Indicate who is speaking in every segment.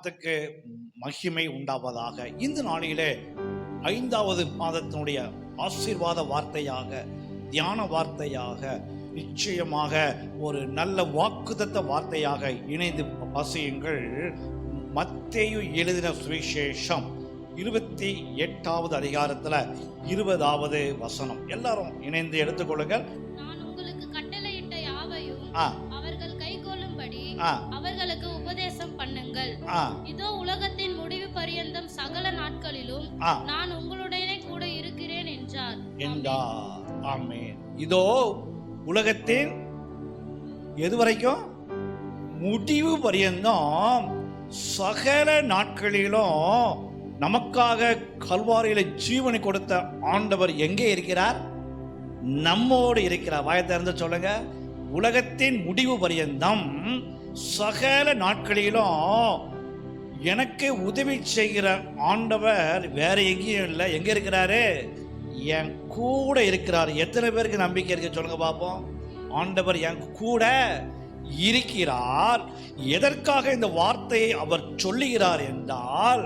Speaker 1: நாமத்துக்கு மகிமை உண்டாவதாக இந்த நாளிலே ஐந்தாவது மாதத்தினுடைய ஆசீர்வாத வார்த்தையாக தியான வார்த்தையாக நிச்சயமாக ஒரு நல்ல வாக்குதத்த வார்த்தையாக இணைந்து வசியுங்கள் மத்தேயு எழுதின சுவிசேஷம் இருபத்தி எட்டாவது அதிகாரத்தில் இருபதாவது வசனம் எல்லாரும் இணைந்து எடுத்துக்கொள்ளுங்கள்
Speaker 2: அவர்கள் அவர்கள் கொள்ளுங்கள் இதோ உலகத்தின் முடிவு பரியந்தம் சகல நாட்களிலும் நான் உங்களுடனே கூட இருக்கிறேன் என்றார்
Speaker 1: என்றார் ஆமேன் இதோ உலகத்தின் எது வரைக்கும் முடிவு பரியந்தம் சகல நாட்களிலும் நமக்காக கல்வாரியில ஜீவனை கொடுத்த ஆண்டவர் எங்கே இருக்கிறார் நம்மோடு இருக்கிறார் வாயத்திறந்து சொல்லுங்க உலகத்தின் முடிவு பரியந்தம் சகல நாட்களிலும் எனக்கு உதவி செய்கிற ஆண்டவர் வேற எங்கேயும் இல்லை எங்கே இருக்கிறாரு என் கூட இருக்கிறார் எத்தனை பேருக்கு நம்பிக்கை இருக்கு சொல்லுங்க பார்ப்போம் ஆண்டவர் என் கூட இருக்கிறார் எதற்காக இந்த வார்த்தையை அவர் சொல்லுகிறார் என்றால்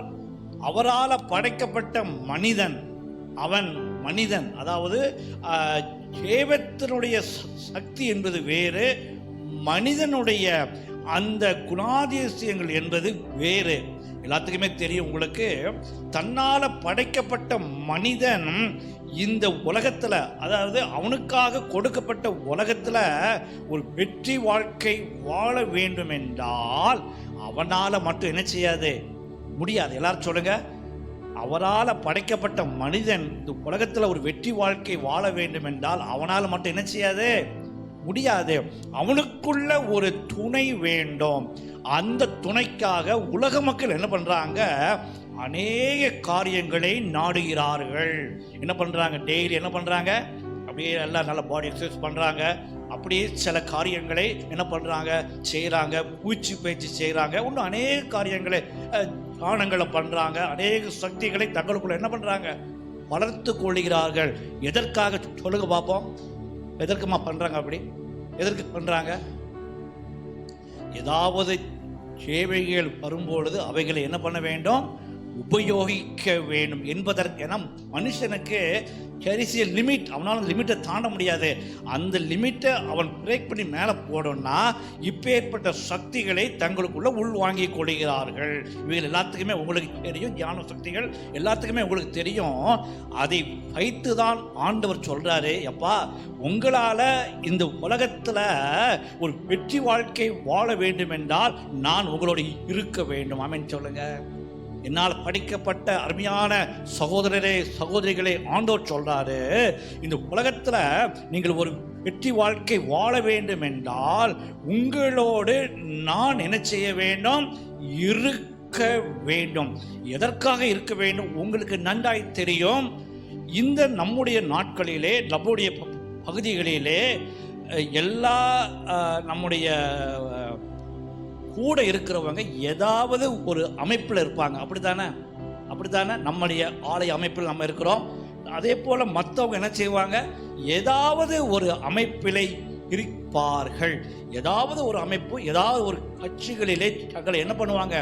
Speaker 1: அவரால் படைக்கப்பட்ட மனிதன் அவன் மனிதன் அதாவது தேவத்தினுடைய சக்தி என்பது வேறு மனிதனுடைய அந்த குணாதிசயங்கள் என்பது வேறு எல்லாத்துக்குமே தெரியும் உங்களுக்கு தன்னால் படைக்கப்பட்ட மனிதன் இந்த உலகத்தில் அதாவது அவனுக்காக கொடுக்கப்பட்ட உலகத்தில் ஒரு வெற்றி வாழ்க்கை வாழ வேண்டும் என்றால் அவனால் மட்டும் என்ன செய்யாது முடியாது எல்லாரும் சொல்லுங்க அவரால் படைக்கப்பட்ட மனிதன் இந்த உலகத்தில் ஒரு வெற்றி வாழ்க்கை வாழ வேண்டும் என்றால் அவனால் மட்டும் என்ன செய்யாது முடியாது அவனுக்குள்ள ஒரு துணை வேண்டும் அந்த துணைக்காக உலக மக்கள் என்ன பண்ணுறாங்க அநேக காரியங்களை நாடுகிறார்கள் என்ன பண்ணுறாங்க டெய்லி என்ன பண்ணுறாங்க அப்படியே எல்லாம் நல்லா பாடி எக்ஸசைஸ் பண்ணுறாங்க அப்படியே சில காரியங்களை என்ன பண்ணுறாங்க செய்கிறாங்க பூச்சி பயிற்சி செய்கிறாங்க இன்னும் அநேக காரியங்களை தானங்களை பண்ணுறாங்க அநேக சக்திகளை தங்களுக்குள்ள என்ன பண்ணுறாங்க வளர்த்து கொள்கிறார்கள் எதற்காக சொல்லுங்க பார்ப்போம் எதற்குமா பண்ணுறாங்க அப்படி எதற்கு பண்ணுறாங்க ஏதாவது சேவைகள் வரும்பொழுது அவைகளை என்ன பண்ண வேண்டும் உபயோகிக்க வேணும் என்பதற்கு ஏன்னா மனுஷனுக்கு கரிசிய லிமிட் அவனால் லிமிட்டை தாண்ட முடியாது அந்த லிமிட்டை அவன் பிரேக் பண்ணி மேலே போடணும்னா இப்போ ஏற்பட்ட சக்திகளை தங்களுக்குள்ளே வாங்கி கொள்கிறார்கள் இவைகள் எல்லாத்துக்குமே உங்களுக்கு தெரியும் தியான சக்திகள் எல்லாத்துக்குமே உங்களுக்கு தெரியும் அதை வைத்து தான் ஆண்டவர் சொல்கிறாரு எப்பா உங்களால் இந்த உலகத்தில் ஒரு வெற்றி வாழ்க்கை வாழ வேண்டும் என்றால் நான் உங்களோட இருக்க வேண்டும் அமைன்னு சொல்லுங்கள் என்னால் படிக்கப்பட்ட அருமையான சகோதரரே சகோதரிகளே ஆண்டோர் சொல்கிறாரு இந்த உலகத்தில் நீங்கள் ஒரு வெற்றி வாழ்க்கை வாழ வேண்டும் என்றால் உங்களோடு நான் என்ன செய்ய வேண்டும் இருக்க வேண்டும் எதற்காக இருக்க வேண்டும் உங்களுக்கு நன்றாய் தெரியும் இந்த நம்முடைய நாட்களிலே நம்முடைய பகுதிகளிலே எல்லா நம்முடைய கூட இருக்கிறவங்க ஏதாவது ஒரு அமைப்பில் இருப்பாங்க அப்படி தானே அப்படி தானே நம்முடைய ஆலய அமைப்பில் நம்ம இருக்கிறோம் அதே போல் மற்றவங்க என்ன செய்வாங்க ஏதாவது ஒரு அமைப்பிலை இருப்பார்கள் ஏதாவது ஒரு அமைப்பு ஏதாவது ஒரு கட்சிகளிலே தங்களை என்ன பண்ணுவாங்க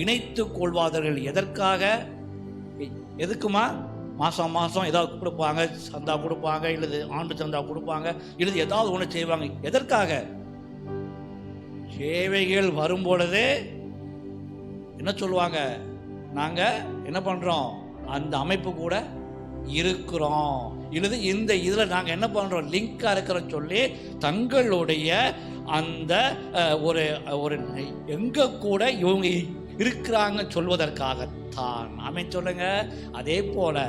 Speaker 1: இணைத்து கொள்வார்கள் எதற்காக எதுக்குமா மாதம் மாதம் ஏதாவது கொடுப்பாங்க சந்தா கொடுப்பாங்க இல்லது ஆண்டு சந்தா கொடுப்பாங்க இல்லது ஏதாவது ஒன்று செய்வாங்க எதற்காக சேவைகள் பொழுது என்ன சொல்லுவாங்க நாங்கள் என்ன பண்ணுறோம் அந்த அமைப்பு கூட இருக்கிறோம் இல்லது இந்த இதில் நாங்கள் என்ன பண்ணுறோம் லிங்காக இருக்கிறோம் சொல்லி தங்களுடைய அந்த ஒரு ஒரு எங்கே கூட இவங்க இருக்கிறாங்க சொல்வதற்காகத்தான் அமைச்சொல்லுங்க அதே போல்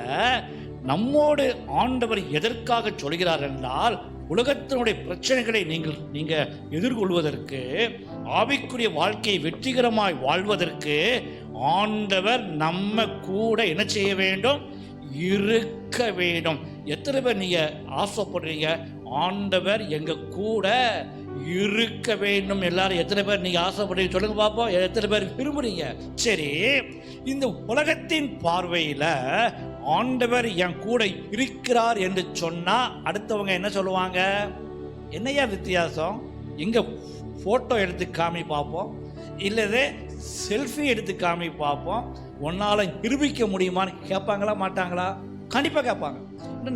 Speaker 1: நம்மோடு ஆண்டவர் எதற்காக சொல்கிறார் என்றால் உலகத்தினுடைய பிரச்சனைகளை நீங்கள் நீங்கள் எதிர்கொள்வதற்கு ஆவிக்குரிய வாழ்க்கையை வெற்றிகரமாய் வாழ்வதற்கு ஆண்டவர் நம்ம கூட என்ன செய்ய வேண்டும் இருக்க வேண்டும் எத்தனை பேர் நீங்கள் ஆசைப்படுறீங்க ஆண்டவர் எங்கள் கூட இருக்க வேண்டும் எல்லாரும் எத்தனை பேர் நீங்க ஆசைப்படுறீங்க சொல்லுங்க பார்ப்போம் எத்தனை பேர் விரும்புகிறீங்க சரி இந்த உலகத்தின் பார்வையில் ஆண்டவர் என் கூட இருக்கிறார் என்று சொன்னால் அடுத்தவங்க என்ன சொல்லுவாங்க என்னையா வித்தியாசம் எங்கே ஃபோட்டோ எடுத்து காமி பார்ப்போம் இல்லது செல்ஃபி எடுத்து காமி பார்ப்போம் உன்னால நிரூபிக்க முடியுமான்னு கேட்பாங்களா மாட்டாங்களா கண்டிப்பாக கேட்பாங்க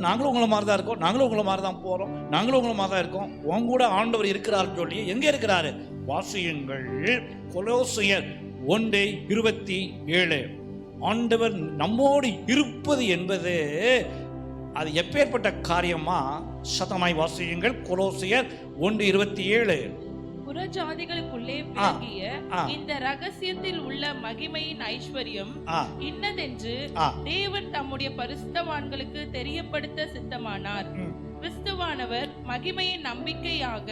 Speaker 1: நாங்களும் உங்களை மாதிரி தான் இருக்கோம் நாங்களும் உங்களை மாதிரி தான் போகிறோம் நாங்களும் உங்களை மாதிரி தான் இருக்கோம் உங்க கூட ஆண்டவர் இருக்கிறார் சொல்லி எங்கே இருக்கிறாரு வாசியங்கள் கொலோசியர் ஒன்று இருபத்தி ஏழு ஆண்டவர் நம்மோடு இருப்பது என்பது அது எப்பேற்பட்ட காரியமா சதமாய் வாசியுங்கள் கொலோசியர் ஒன்று இருபத்தி ஏழு
Speaker 2: புறஜாதிகளுக்குள்ளே விளங்கிய இந்த ரகசியத்தில் உள்ள மகிமையின் ஐஸ்வர்யம் இன்னதென்று தேவன் தம்முடைய பரிசுத்தவான்களுக்கு தெரியப்படுத்த சித்தமானார் கிறிஸ்துவானவர் மகிமையின் நம்பிக்கையாக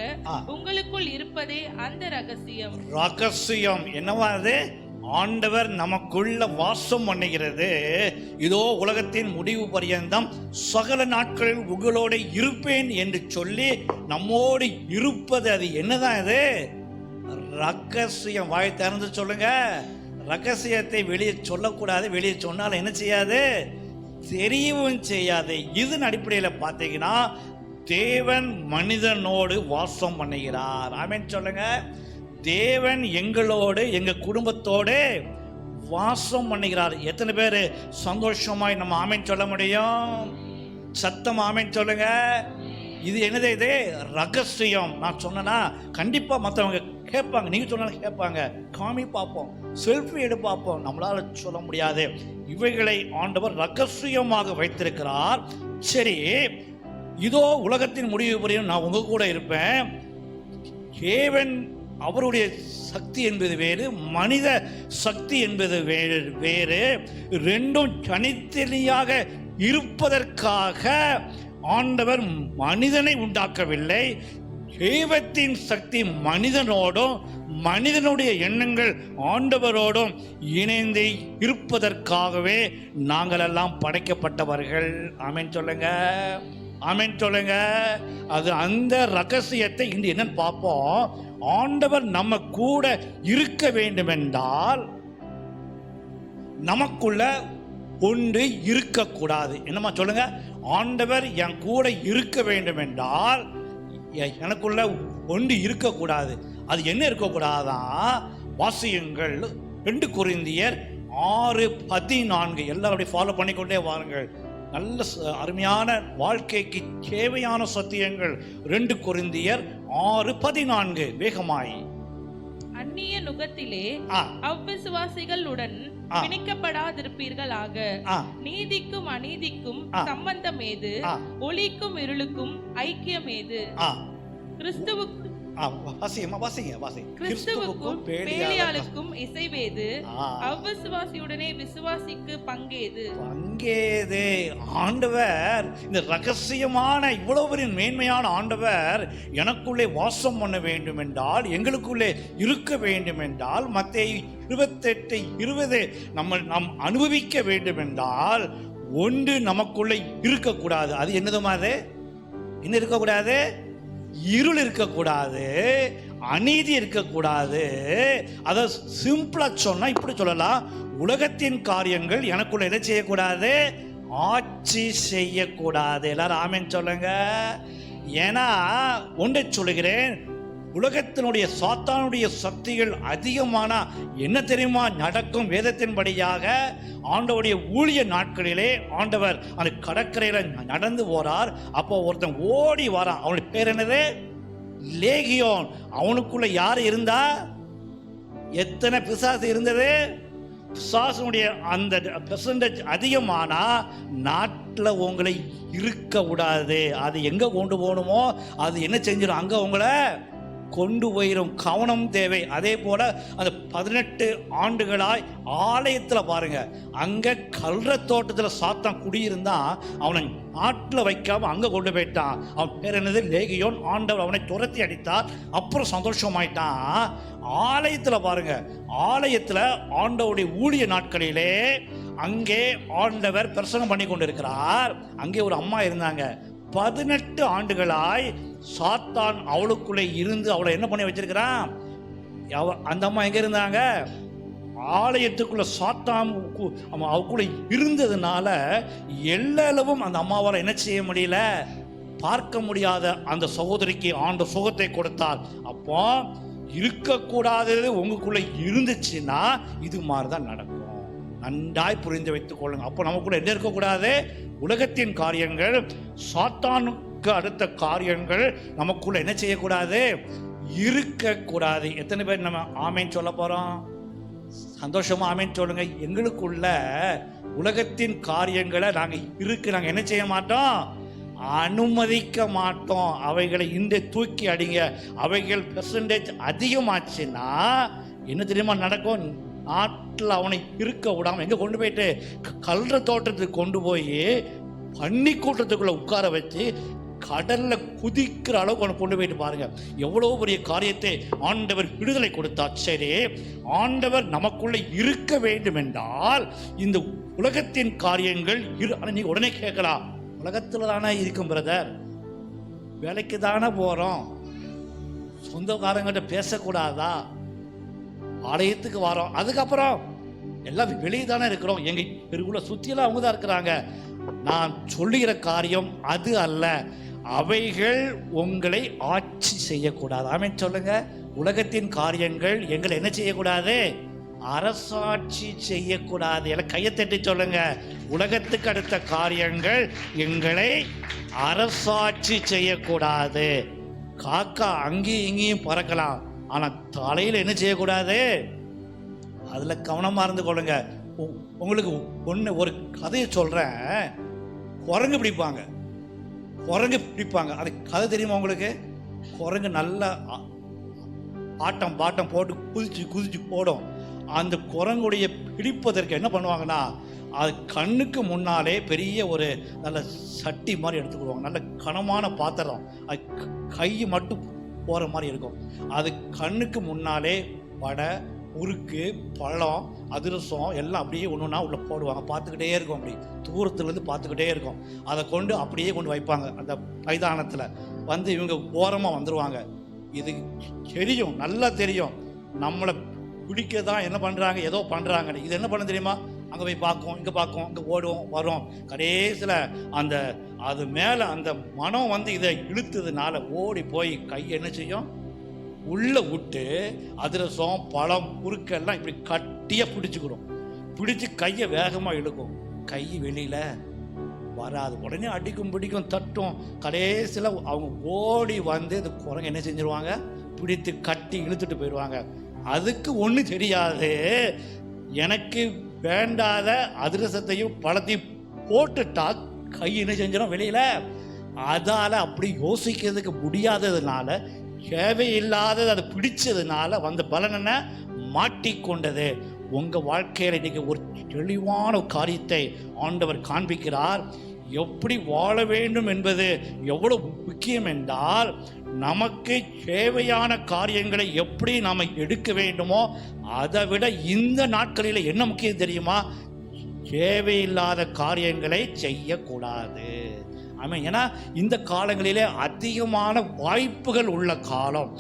Speaker 2: உங்களுக்குள் இருப்பதே அந்த ரகசியம்
Speaker 1: ரகசியம் என்னவா அது ஆண்டவர் நமக்குள்ள வாசம் பண்ணுகிறது இதோ உலகத்தின் முடிவு பரியந்தம் சகல நாட்களில் உங்களோட இருப்பேன் என்று சொல்லி நம்மோடு இருப்பது அது என்னதான் இது ரகசியம் வாய் திறந்து சொல்லுங்க ரகசியத்தை வெளியே சொல்லக்கூடாது வெளியே சொன்னால் என்ன செய்யாது தெரியவும் செய்யாது இதன் அடிப்படையில் பார்த்தீங்கன்னா தேவன் மனிதனோடு வாசம் பண்ணுகிறார் ஆமேன்னு சொல்லுங்கள் தேவன் எங்களோடு எங்கள் குடும்பத்தோடு வாசம் பண்ணுகிறார் எத்தனை பேர் சந்தோஷமாய் நம்ம ஆமைன்னு சொல்ல முடியும் சத்தம் ஆமைன்னு சொல்லுங்க இது என்னது இது ரகசியம் நான் சொன்னேன்னா கண்டிப்பாக மற்றவங்க கேட்பாங்க நீங்கள் சொன்னாலும் கேட்பாங்க காமி பார்ப்போம் செல்ஃபி எடு பார்ப்போம் நம்மளால் சொல்ல முடியாது இவைகளை ஆண்டவர் ரகசியமாக வைத்திருக்கிறார் சரி இதோ உலகத்தின் முடிவு புரியும் நான் உங்கள் கூட இருப்பேன் தேவன் அவருடைய சக்தி என்பது வேறு மனித சக்தி என்பது வேறு வேறு ரெண்டும் தனித்தனியாக இருப்பதற்காக ஆண்டவர் மனிதனை உண்டாக்கவில்லை தெய்வத்தின் சக்தி மனிதனோடும் மனிதனுடைய எண்ணங்கள் ஆண்டவரோடும் இணைந்து இருப்பதற்காகவே நாங்களெல்லாம் படைக்கப்பட்டவர்கள் ஆமேன் சொல்லுங்கள் ஆமேன் சொல்லுங்க அது அந்த ரகசியத்தை இன்று என்னன்னு பார்ப்போம் ஆண்டவர் நம்ம கூட இருக்க வேண்டும் என்றால் நமக்குள்ள ஒன்று இருக்கக்கூடாது என்னம்மா சொல்லுங்க ஆண்டவர் என் கூட இருக்க வேண்டும் என்றால் எனக்குள்ள ஒன்று இருக்கக்கூடாது அது என்ன இருக்கக்கூடாதான் வாசியங்கள் ரெண்டு குறிந்தியர் ஆறு பதினான்கு எல்லாரும் அப்படியே ஃபாலோ பண்ணிக்கொண்டே வாருங்கள் நல்ல அருமையான வாழ்க்கைக்கு தேவையான சத்தியங்கள் ரெண்டு குருந்தியர் ஆறு பதினான்கு வேகமாய்
Speaker 2: அந்நிய நுகத்திலே அவ்விசுவாசிகளுடன் பிணைக்கப்படாதிருப்பீர்களாக நீதிக்கும் அநீதிக்கும் சம்பந்தம் ஏது ஒளிக்கும் இருளுக்கும் ஐக்கியம் ஏது கிறிஸ்துவுக்கு
Speaker 1: வாசிங்கம்மா வாசிங்க வாசிங்க
Speaker 2: கிறிஸ்துவுக்கும் பேலியாளுக்கும் இசைவேது அவ்விசுவாசியுடனே விசுவாசிக்கு பங்கேது
Speaker 1: பங்கேது ஆண்டவர் இந்த ரகசியமான இவ்வளவு பெரிய மேன்மையான ஆண்டவர் எனக்குள்ளே வாசம் பண்ண வேண்டும் என்றால் எங்களுக்குள்ளே இருக்க வேண்டும் என்றால் மற்ற இருபத்தெட்டு இருபது நம்ம நாம் அனுபவிக்க வேண்டும் என்றால் ஒன்று நமக்குள்ளே இருக்கக்கூடாது அது என்னது மாதிரி என்ன இருக்கக்கூடாது இருள் இருக்கக்கூடாது அநீதி இருக்கக்கூடாது அதை சிம்பிளாக சொன்னால் இப்படி சொல்லலாம் உலகத்தின் காரியங்கள் எனக்குள்ள எதை செய்யக்கூடாது ஆட்சி செய்யக்கூடாது எல்லாரும் ஆமேன்னு சொல்லுங்க ஏன்னா ஒன்றை சொல்லுகிறேன் உலகத்தினுடைய சாத்தானுடைய சக்திகள் அதிகமானா என்ன தெரியுமா நடக்கும் வேதத்தின்படியாக ஆண்டவுடைய ஊழிய நாட்களிலே ஆண்டவர் அந்த கடற்கரையில் நடந்து போறார் அப்போ ஒருத்தன் ஓடி வரான் அவனுக்கு பேர் என்னது லேகியோன் அவனுக்குள்ள யார் இருந்தா எத்தனை பிசாசு இருந்தது பிசாசனுடைய அந்த பெர்சன்டேஜ் அதிகமானா நாட்டில் உங்களை இருக்க விடாது அது எங்கே கொண்டு போகணுமோ அது என்ன செஞ்சிடும் அங்கே உங்களை கொண்டு போயிடும் கவனம் தேவை அதே போல் அந்த பதினெட்டு ஆண்டுகளாய் ஆலயத்தில் பாருங்கள் அங்கே கல்ற தோட்டத்தில் சாத்தான் குடியிருந்தான் அவனை நாட்டில் வைக்காமல் அங்கே கொண்டு போயிட்டான் அவன் பேர் என்னது லேகியோன் ஆண்டவர் அவனை துரத்தி அடித்தார் அப்புறம் சந்தோஷமாயிட்டான் ஆலயத்தில் பாருங்க ஆலயத்தில் ஆண்டவருடைய ஊழிய நாட்களிலே அங்கே ஆண்டவர் பிரசனம் பண்ணி கொண்டிருக்கிறார் அங்கே ஒரு அம்மா இருந்தாங்க பதினெட்டு ஆண்டுகளாய் சாத்தான் அவளுக்குள்ளே இருந்து அவளை என்ன பண்ணி வச்சிருக்கிறான் அந்த அம்மா எங்கே இருந்தாங்க ஆலயத்துக்குள்ள சாத்தான் அவக்குள்ள இருந்ததுனால அளவும் அந்த அம்மாவால் என்ன செய்ய முடியல பார்க்க முடியாத அந்த சகோதரிக்கு ஆண்ட சுகத்தை கொடுத்தார் அப்போ இருக்கக்கூடாதது உங்களுக்குள்ள இருந்துச்சுன்னா இது மாதிரி தான் நடக்கும் நன்றாய் புரிந்து வைத்துக் கொள்ளுங்க அப்போ நமக்குள்ள என்ன இருக்கக்கூடாது உலகத்தின் காரியங்கள் சாத்தான் நமக்கு அடுத்த காரியங்கள் நமக்குள்ள என்ன செய்யக்கூடாது இருக்கக்கூடாது எத்தனை பேர் நம்ம ஆமைன்னு சொல்ல போகிறோம் சந்தோஷமாக ஆமைன்னு சொல்லுங்க எங்களுக்குள்ள உலகத்தின் காரியங்களை நாங்கள் இருக்கு நாங்கள் என்ன செய்ய மாட்டோம் அனுமதிக்க மாட்டோம் அவைகளை இந்த தூக்கி அடிங்க அவைகள் பெர்சன்டேஜ் அதிகமாச்சுன்னா என்ன தெரியுமா நடக்கும் நாட்டில் அவனை இருக்க விடாமல் எங்கே கொண்டு போயிட்டு கல்ற தோட்டத்துக்கு கொண்டு போய் பன்னி கூட்டத்துக்குள்ளே உட்கார வச்சு கடல்ல குதிக்கிற அளவுக்கு அவனை கொண்டு போயிட்டு பாருங்க எவ்வளோ பெரிய காரியத்தை ஆண்டவர் விடுதலை கொடுத்தா சரி ஆண்டவர் நமக்குள்ளே இருக்க வேண்டும் என்றால் இந்த உலகத்தின் காரியங்கள் இரு ஆனால் உடனே கேட்கலாம் உலகத்தில் தானே இருக்கும் பிரதர் வேலைக்கு தானே போகிறோம் சொந்தக்காரங்கிட்ட பேசக்கூடாதா ஆலயத்துக்கு வரோம் அதுக்கப்புறம் எல்லாம் வெளியே தானே இருக்கிறோம் எங்கள் பெருகுள்ள சுற்றிலாம் அவங்க தான் இருக்கிறாங்க நான் சொல்லுகிற காரியம் அது அல்ல அவைகள் உங்களை ஆட்சி செய்யக்கூடாது ஆமே சொல்லுங்க உலகத்தின் காரியங்கள் எங்களை என்ன செய்யக்கூடாது அரசாட்சி செய்யக்கூடாது எல்லாம் கையை தட்டி சொல்லுங்க உலகத்துக்கு அடுத்த காரியங்கள் எங்களை அரசாட்சி செய்யக்கூடாது காக்கா அங்கேயும் இங்கேயும் பறக்கலாம் ஆனால் தலையில் என்ன செய்யக்கூடாது அதில் கவனமாக இருந்து கொள்ளுங்க உங்களுக்கு ஒன்று ஒரு கதையை சொல்கிறேன் குரங்கு பிடிப்பாங்க குரங்கு பிடிப்பாங்க அது கதை தெரியுமா உங்களுக்கு குரங்கு நல்லா ஆட்டம் பாட்டம் போட்டு குதிச்சு குதிச்சு போடும் அந்த குரங்குடைய பிடிப்பதற்கு என்ன பண்ணுவாங்கன்னா அது கண்ணுக்கு முன்னாலே பெரிய ஒரு நல்ல சட்டி மாதிரி எடுத்துக்கிடுவாங்க நல்ல கனமான பாத்திரம் அது கை மட்டும் போகிற மாதிரி இருக்கும் அது கண்ணுக்கு முன்னாலே வடை முறுக்கு பழம் அதிரசம் எல்லாம் அப்படியே ஒன்று ஒன்றா உள்ளே போடுவாங்க பார்த்துக்கிட்டே இருக்கும் அப்படி தூரத்துலேருந்து பார்த்துக்கிட்டே இருக்கும் அதை கொண்டு அப்படியே கொண்டு வைப்பாங்க அந்த மைதானத்தில் வந்து இவங்க ஓரமாக வந்துடுவாங்க இது தெரியும் நல்லா தெரியும் நம்மளை பிடிக்க தான் என்ன பண்ணுறாங்க ஏதோ பண்ணுறாங்கன்னு இது என்ன பண்ண தெரியுமா அங்கே போய் பார்க்கும் இங்கே பார்க்கும் இங்கே ஓடுவோம் வரும் கடைசியில் அந்த அது மேலே அந்த மனம் வந்து இதை இழுத்ததுனால ஓடி போய் கை என்ன செய்யும் உள்ளே விட்டு அதிரசம் பழம் குறுக்கெல்லாம் இப்படி கட்டியாக பிடிச்சிக்கிறோம் பிடிச்சி கையை வேகமாக இழுக்கும் கை வெளியில் வராது உடனே அடிக்கும் பிடிக்கும் தட்டும் கடைசியில் அவங்க ஓடி வந்து அந்த குரங்கு என்ன செஞ்சிருவாங்க பிடித்து கட்டி இழுத்துட்டு போயிடுவாங்க அதுக்கு ஒன்றும் தெரியாது எனக்கு வேண்டாத அதிரசத்தையும் பழத்தையும் போட்டுட்டா கை என்ன செஞ்சிடும் வெளியில் அதால் அப்படி யோசிக்கிறதுக்கு முடியாததுனால தேவையில்லாதது அது பிடிச்சதுனால வந்த பலனனை மாட்டிக்கொண்டது உங்கள் வாழ்க்கையில் இன்றைக்கி ஒரு தெளிவான காரியத்தை ஆண்டவர் காண்பிக்கிறார் எப்படி வாழ வேண்டும் என்பது எவ்வளவு முக்கியம் என்றால் நமக்கு தேவையான காரியங்களை எப்படி நாம் எடுக்க வேண்டுமோ அதை விட இந்த நாட்களில் என்ன முக்கியம் தெரியுமா தேவையில்லாத காரியங்களை செய்யக்கூடாது ஆமாம் ஏன்னா இந்த காலங்களிலே அதிகமான வாய்ப்புகள் உள்ள காலம்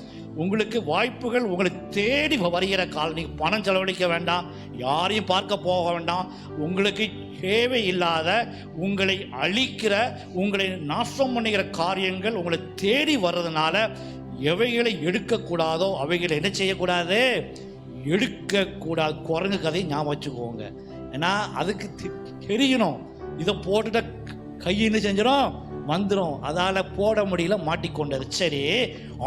Speaker 1: உங்களுக்கு வாய்ப்புகள் உங்களை தேடி வருகிற காலம் நீங்கள் பணம் செலவழிக்க வேண்டாம் யாரையும் பார்க்க போக வேண்டாம் உங்களுக்கு தேவை இல்லாத உங்களை அழிக்கிற உங்களை நாசம் பண்ணுகிற காரியங்கள் உங்களை தேடி வர்றதுனால எவைகளை எடுக்கக்கூடாதோ அவைகளை என்ன செய்யக்கூடாது எடுக்கக்கூடாது குரங்கு கதையை ஞாபகம் வச்சுக்கோங்க ஏன்னா அதுக்கு தெரியணும் இதை போட்டுட்ட கையின்னு செஞ்சிடும் வந்துடும் அதால் போட முடியல மாட்டிக்கொண்டது சரி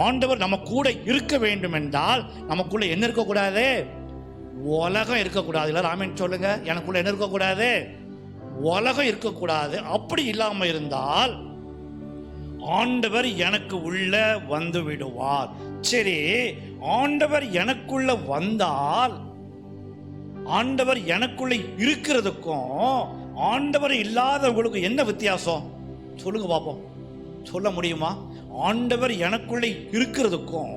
Speaker 1: ஆண்டவர் நம்ம கூட இருக்க வேண்டும் என்றால் நமக்குள்ளே என்ன இருக்கக்கூடாது உலகம் இருக்கக்கூடாது இல்லை ராமேன் சொல்லுங்க எனக்குள்ளே என்ன இருக்கக்கூடாது உலகம் இருக்கக்கூடாது அப்படி இல்லாமல் இருந்தால் ஆண்டவர் எனக்கு உள்ள வந்து விடுவார் சரி ஆண்டவர் எனக்குள்ள வந்தால் ஆண்டவர் எனக்குள்ள இருக்கிறதுக்கும் ஆண்டவர் இல்லாதவங்களுக்கு என்ன வித்தியாசம் சொல்லுங்க பார்ப்போம் சொல்ல முடியுமா ஆண்டவர் எனக்குள்ளே இருக்கிறதுக்கும்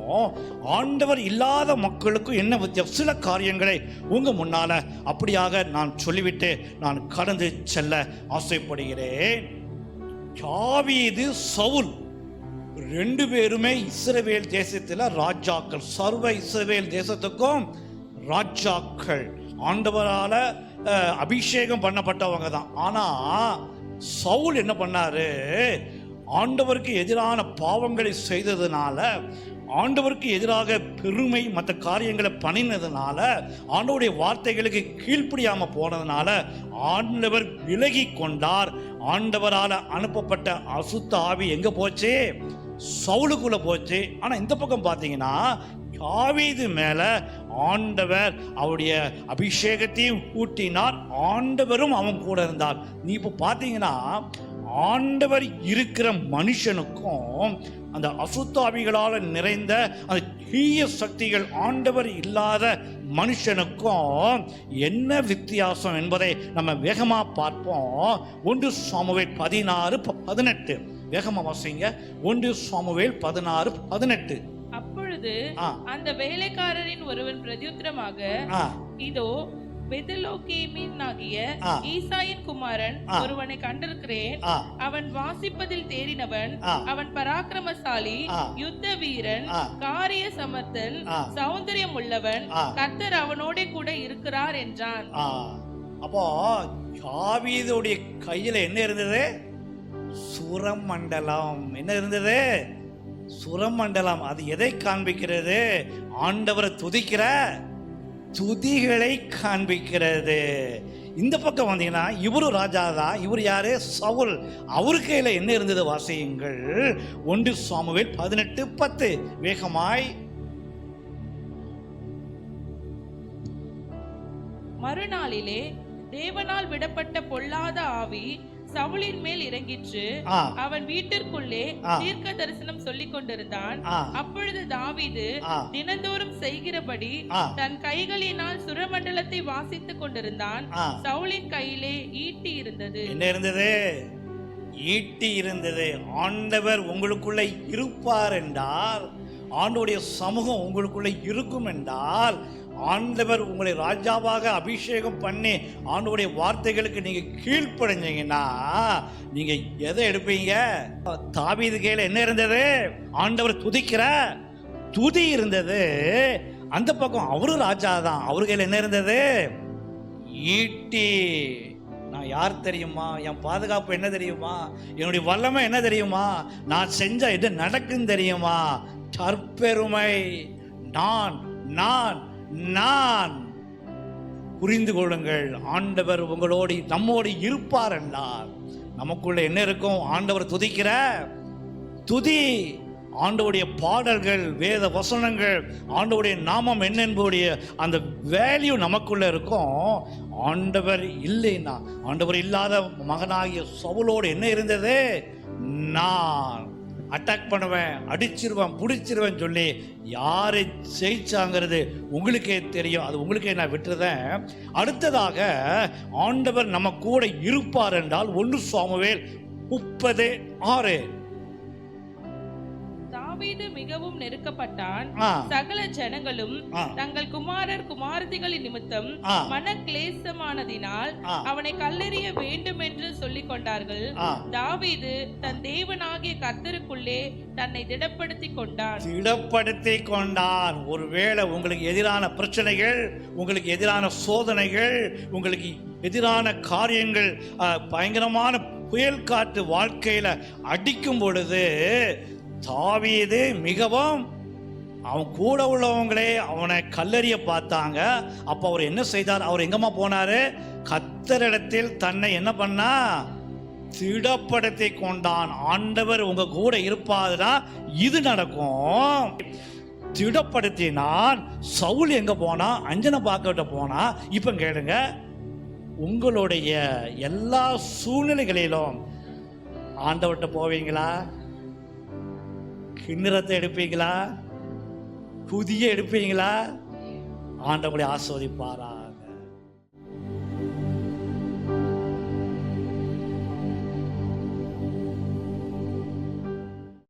Speaker 1: ஆண்டவர் இல்லாத மக்களுக்கும் என்ன வித்தியாசம் சில காரியங்களை உங்கள் முன்னால் அப்படியாக நான் சொல்லிவிட்டு நான் கடந்து செல்ல ஆசைப்படுகிறேன் ஜாவீது சவுல் ரெண்டு பேருமே இஸ்ரவேல் தேசத்தில் ராஜாக்கள் சர்வ இஸ்ரவேல் தேசத்துக்கும் ராஜாக்கள் ஆண்டவரால் அபிஷேகம் பண்ணப்பட்டவங்க தான் ஆனால் சவுல் என்ன பண்ணார் ஆண்டவருக்கு எதிரான பாவங்களை செய்ததுனால ஆண்டவருக்கு எதிராக பெருமை மற்ற காரியங்களை பண்ணினதுனால ஆண்டவருடைய வார்த்தைகளுக்கு கீழ்ப்படியாமல் போனதுனால ஆண்டவர் விலகி கொண்டார் ஆண்டவரால் அனுப்பப்பட்ட அசுத்த ஆவி எங்கே போச்சு சவுளுக்குள்ளே போச்சு ஆனால் இந்த பக்கம் பார்த்தீங்கன்னா தாவீது மேலே ஆண்டவர் அவருடைய அபிஷேகத்தையும் ஊட்டினார் ஆண்டவரும் அவன் கூட இருந்தார் நீ இப்போ பார்த்தீங்கன்னா ஆண்டவர் இருக்கிற மனுஷனுக்கும் அந்த அசுத்தாவிகளால் நிறைந்த அந்த தீய சக்திகள் ஆண்டவர் இல்லாத மனுஷனுக்கும் என்ன வித்தியாசம் என்பதை நம்ம வேகமாக பார்ப்போம் ஒன்று சாமுவேல் பதினாறு பதினெட்டு வேகமாக வாசிங்க ஒன்று சாமுவேல் பதினாறு பதினெட்டு
Speaker 2: அப்பொழுது அந்த வேலைக்காரரின் ஒருவன் பிரதியுத்திரமாக இதோ ஈசாயின் குமாரன் ஒருவனை கண்டிருக்கிறேன் அவன் வாசிப்பதில் தேறினவன் அவன் பராக்கிரமசாலி யுத்த வீரன் காரிய சமர்த்தன் சௌந்தரியம் உள்ளவன் கத்தர் அவனோட கூட இருக்கிறார் என்றான்
Speaker 1: அப்போ தாவீதுடைய கையில என்ன இருந்தது சுரமண்டலம் என்ன இருந்தது சுரமண்டலம் அது எதை காண்பிக்கிறது ஆண்டவரை துதிக்கிற துதிகளை காண்பிக்கிறது இந்த பக்கம் வந்தீங்கன்னா இவரும் ராஜா தான் இவர் யாரு சவுல் அவரு கையில் என்ன இருந்தது வாசியுங்கள் ஒன்று சுவாமுவேல் பதினெட்டு பத்து வேகமாய்
Speaker 2: மறுநாளிலே தேவனால் விடப்பட்ட பொல்லாத ஆவி சவுளின் மேல் இறங்கிற்று அவன் வீட்டிற்குள்ளே தீர்க்க தரிசனம் சொல்லிக் கொண்டிருந்தான் அப்பொழுது தாவிது தினந்தோறும் செய்கிறபடி தன் கைகளினால் சுரமண்டலத்தை வாசித்துக் கொண்டிருந்தான் சவுளின் கையிலே ஈட்டி இருந்தது
Speaker 1: என்ன இருந்தது ஈட்டி இருந்தது ஆண்டவர் உங்களுக்குள்ள இருப்பார் என்றால் ஆண்டோடைய சமூகம் உங்களுக்குள்ள இருக்கும் என்றால் ஆண்டவர் உங்களை ராஜாவாக அபிஷேகம் பண்ணி ஆண்டவருடைய வார்த்தைகளுக்கு நீங்கள் கீழ்ப்படைஞ்சீங்கன்னா நீங்கள் எதை எடுப்பீங்க தாவீது கையில் என்ன இருந்தது ஆண்டவர் துதிக்கிற துதி இருந்தது அந்த பக்கம் அவரும் ராஜா தான் அவரு கையில் என்ன இருந்தது ஈட்டி நான் யார் தெரியுமா என் பாதுகாப்பு என்ன தெரியுமா என்னுடைய வல்லமை என்ன தெரியுமா நான் செஞ்ச எது நடக்குன்னு தெரியுமா தற்பெருமை நான் நான் நான் புரிந்து கொள்ளுங்கள் ஆண்டவர் உங்களோடு நம்மோடு இருப்பார் என்றார் நமக்குள்ள என்ன இருக்கும் ஆண்டவர் துதிக்கிற துதி ஆண்டவுடைய பாடல்கள் வேத வசனங்கள் ஆண்டவுடைய நாமம் என்னென்போடைய அந்த வேல்யூ நமக்குள்ள இருக்கும் ஆண்டவர் இல்லைன்னா ஆண்டவர் இல்லாத மகனாகிய சவுலோடு என்ன இருந்தது நான் அட்டாக் பண்ணுவேன் அடிச்சிருவேன் பிடிச்சிருவேன் சொல்லி யாரை ஜெயிச்சாங்கிறது உங்களுக்கே தெரியும் அது உங்களுக்கே நான் விட்டுருதேன் அடுத்ததாக ஆண்டவர் நம்ம கூட இருப்பார் என்றால் ஒன்று சுவாமுவேல் முப்பது ஆறு
Speaker 2: தாவீது மிகவும் நெருக்கப்பட்டான் சகல ஜனங்களும் தங்கள் குமாரர் குமாரதிகளின் நிமித்தம் மன கிளேசமானதினால் அவனை கல்லெறிய வேண்டும் என்று சொல்லிக் கொண்டார்கள் தாவீது தன் தேவனாகிய கத்தருக்குள்ளே தன்னை திடப்படுத்திக் கொண்டார்
Speaker 1: திடப்படுத்திக் கொண்டார் ஒருவேளை உங்களுக்கு எதிரான பிரச்சனைகள் உங்களுக்கு எதிரான சோதனைகள் உங்களுக்கு எதிரான காரியங்கள் பயங்கரமான புயல் காற்று வாழ்க்கையில அடிக்கும் பொழுது தாவீது மிகவும் அவன் கூட உள்ளவங்களே அவனை கல்லறிய பார்த்தாங்க அப்போ அவர் என்ன செய்தார் அவர் எங்கம்மா போனாரு கத்தரிடத்தில் தன்னை என்ன பண்ணா திடப்படுத்தி கொண்டான் ஆண்டவர் உங்க கூட இருப்பாதுனா இது நடக்கும் திடப்படுத்தினான் சவுல் எங்க போனா அஞ்சனை பார்க்கிட்ட போனா இப்ப கேளுங்க உங்களுடைய எல்லா சூழ்நிலைகளிலும் ஆண்டவர்கிட்ட போவீங்களா கிண்ணறத்தை எடுப்பீங்களா புதிய எடுப்பீங்களா ஆண்டபடி ஆஸ்வதிப்பாரா